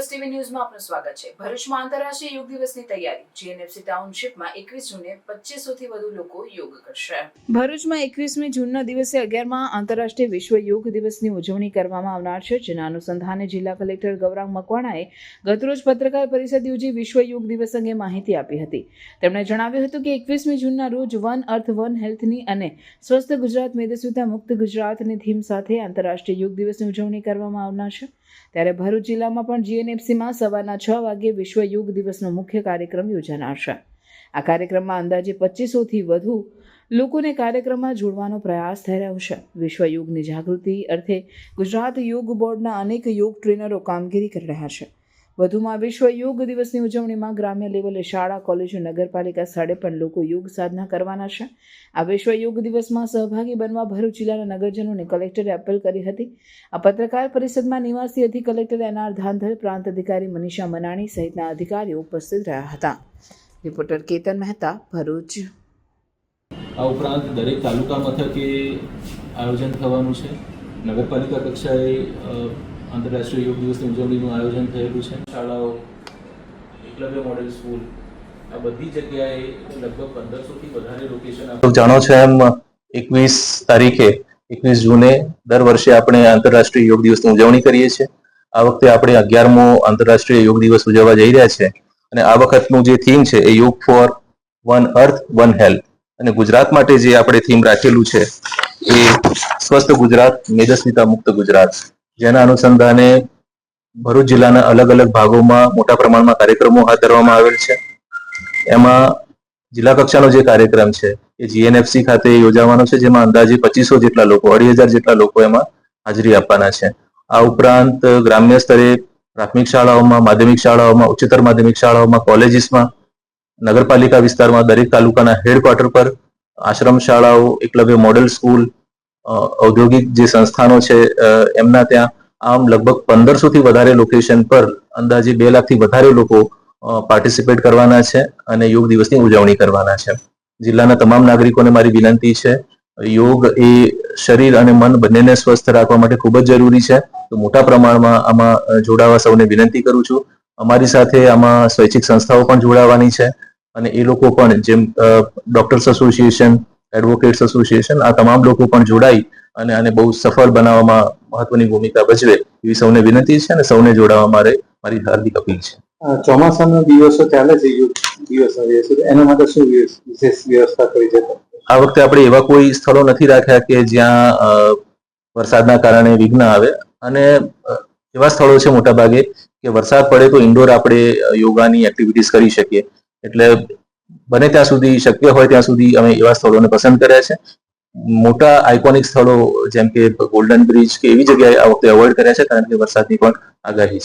Plus TV ન્યૂઝમાં આપનું સ્વાગત છે. ભરૂચમાં આંતરરાષ્ટ્રીય યોગ દિવસની તૈયારી. જીએનએફસી ટાઉનશીપમાં એકવીસ જૂને પચીસોથી વધુ લોકો યોગ કરશે. ભરૂચમાં એકવીસમી જૂનના દિવસે અગિયારમાં આંતરરાષ્ટ્રીય વિશ્વ યોગ દિવસની ઉજવણી કરવામાં આવનાર છે, જેના અનુસંધાને જિલ્લા કલેક્ટર ગૌરાંગ મકવાણાએ ગતરોજ પત્રકાર પરિષદ યોજી વિશ્વ યોગ દિવસ અંગે માહિતી આપી હતી. તેમણે જણાવ્યું હતું કે એકવીસમી જૂનના રોજ વન અર્થ, વન હેલ્થની અને સ્વસ્થ ગુજરાત મેદસ્વીતા મુક્ત ગુજરાતની થીમ સાથે આંતરરાષ્ટ્રીય યોગ દિવસની ઉજવણી કરવામાં આવનાર છે. ત્યારે ભરૂચ જિલ્લામાં પણ જીએનએફસીમાં સવારના છ વાગ્યે વિશ્વ યોગ દિવસનો મુખ્ય કાર્યક્રમ યોજાનાર આ કાર્યક્રમમાં અંદાજે પચીસોથી વધુ લોકોને કાર્યક્રમમાં જોડવાનો પ્રયાસ થઈ રહ્યો છે. વિશ્વ યોગની જાગૃતિ અર્થે ગુજરાત યોગ બોર્ડના અનેક યોગ ટ્રેનરો કામગીરી કરી રહ્યા છે. વધુમાં વિશ્વ યોગ દિવસની ઉજવણીમાં ગ્રામ્ય લેવલે શાળા, કોલેજો, નગરપાલિકા સ્થળે પણ લોકો યોગ સાધના કરવાના છે. આ વિશ્વ યોગ દિવસમાં સહભાગી બનવા ભરૂચ જિલ્લાના નગરજનોને કલેક્ટરે અપીલ કરી હતી. આ પત્રકાર પરિષદમાં નિવાસી અધિક કલેક્ટર એનઆર ધાંધલ, પ્રાંત અધિકારી મનીષા મનાણી સહિતના અધિકારીઓ ઉપસ્થિત રહ્યા હતા. રિપોર્ટર કેતન મહેતા, ભરૂચ. આ ઉપરાંત દરેક તાલુકા મથકે આયોજન થવાનું છે. નગરપાલિકા કક્ષાએ આંતરરાષ્ટ્રીય યોગ દિવસની ઉજવણીનું આયોજન થયેલું છે. શાળાઓ, એકલવ્ય મોડેલ સ્કૂલ આ બધી જગ્યાએ લગભગ પંદરસોથી વધારે લોકેશન જાણો છો એમ, એકવીસ તારીખે, એકવીસ જૂને દર વર્ષે આપણે આંતરરાષ્ટ્રીય યોગ દિવસની ઉજવણી કરીએ છીએ. આ વખતે આપણે અગિયારમો આંતરરાષ્ટ્રીય યોગ દિવસ ઉજવવા જઈ રહ્યા છે અને આ વખતનું જે થીમ છે એ yoga for one earth one health અને ગુજરાત માટે જે આપણે થીમ રાખેલું છે એ સ્વસ્થ ગુજરાત મેદસ્વીતા મુક્ત ગુજરાત. જેના અનુસંધાને ભરૂચ જિલ્લાના અલગ અલગ ભાગોમાં મોટા પ્રમાણમાં કાર્યક્રમો હાથ ધરવામાં આવેલ છે. એમાં જિલ્લા કક્ષાનો જે કાર્યક્રમ છે, એ જીએનએફસી ખાતે યોજાવાનો છે, જેમાં અંદાજે પચીસો જેટલા લોકો, અઢી હજાર જેટલા લોકો એમાં હાજરી આપવાના છે. આ ઉપરાંત ગ્રામ્ય સ્તરે પ્રાથમિક શાળાઓમાં, માધ્યમિક શાળાઓમાં, ઉચ્ચતર માધ્યમિક શાળાઓમાં, કોલેજીસમાં, નગરપાલિકા વિસ્તારમાં દરેક તાલુકાના હેડક્વાર્ટર પર આશ્રમ શાળાઓ, એકલવ્ય મોડેલ સ્કૂલ ઔદ્યોગિક જે સંસ્થાનો છે એમના ત્યાં આમ લગભગ પંદરસો થી વધારે લોકેશન પર અંદાજે બે લાખથી વધારે લોકો પાર્ટિસિપેટ કરવાના છે અને યોગ દિવસની ઉજવણી કરવાના છે. જિલ્લાના તમામ નાગરિકોને મારી વિનંતી છે, યોગ એ શરીર અને મન બંનેને સ્વસ્થ રાખવા માટે ખૂબ જ જરૂરી છે. તો મોટા પ્રમાણમાં આમાં જોડાવા સૌને વિનંતી કરું છું. અમારી સાથે આમાં સ્વૈચ્છિક સંસ્થાઓ પણ જોડાવાની છે અને એ લોકો પણ જેમ ડોક્ટર્સ એસોસિએશન એડવોકેટ્સ એસોસિએશન આ તમામ લોકો પણ જોડાઈ અને આને બહુ સફળ બનાવવામાં મહત્વની ભૂમિકા ભજવે એવી સૌને વિનંતી છે અને સૌને જોડાવા મારે મારી હાર્દિક અપીલ છે. ચોમાસાના દિવસો ચાલે છે દિવસો એના માટે શું વિશેષ વ્યવસ્થા કરી છે? આ વખતે આપણે એવા કોઈ સ્થળો નથી રાખ્યા કે જ્યાં વરસાદના કારણે વિઘ્ન આવે અને એવા સ્થળો છે મોટાભાગે કે વરસાદ પડે તો ઇન્ડોર આપણે યોગાની એક્ટિવિટીઝ કરી શકીએ. એટલે બને ત્યાં સુધી શક્ય હોય ત્યાં સુધી અમે એવા સ્થળોને પસંદ કર્યા છે. મોટા આઇકોનિક સ્થળો જેમ કે ગોલ્ડન બ્રિજ કે એવી જગ્યાએ આ વખતે અવોઇડ કર્યા છે, કારણ કે વરસાદની પણ આગાહી છે.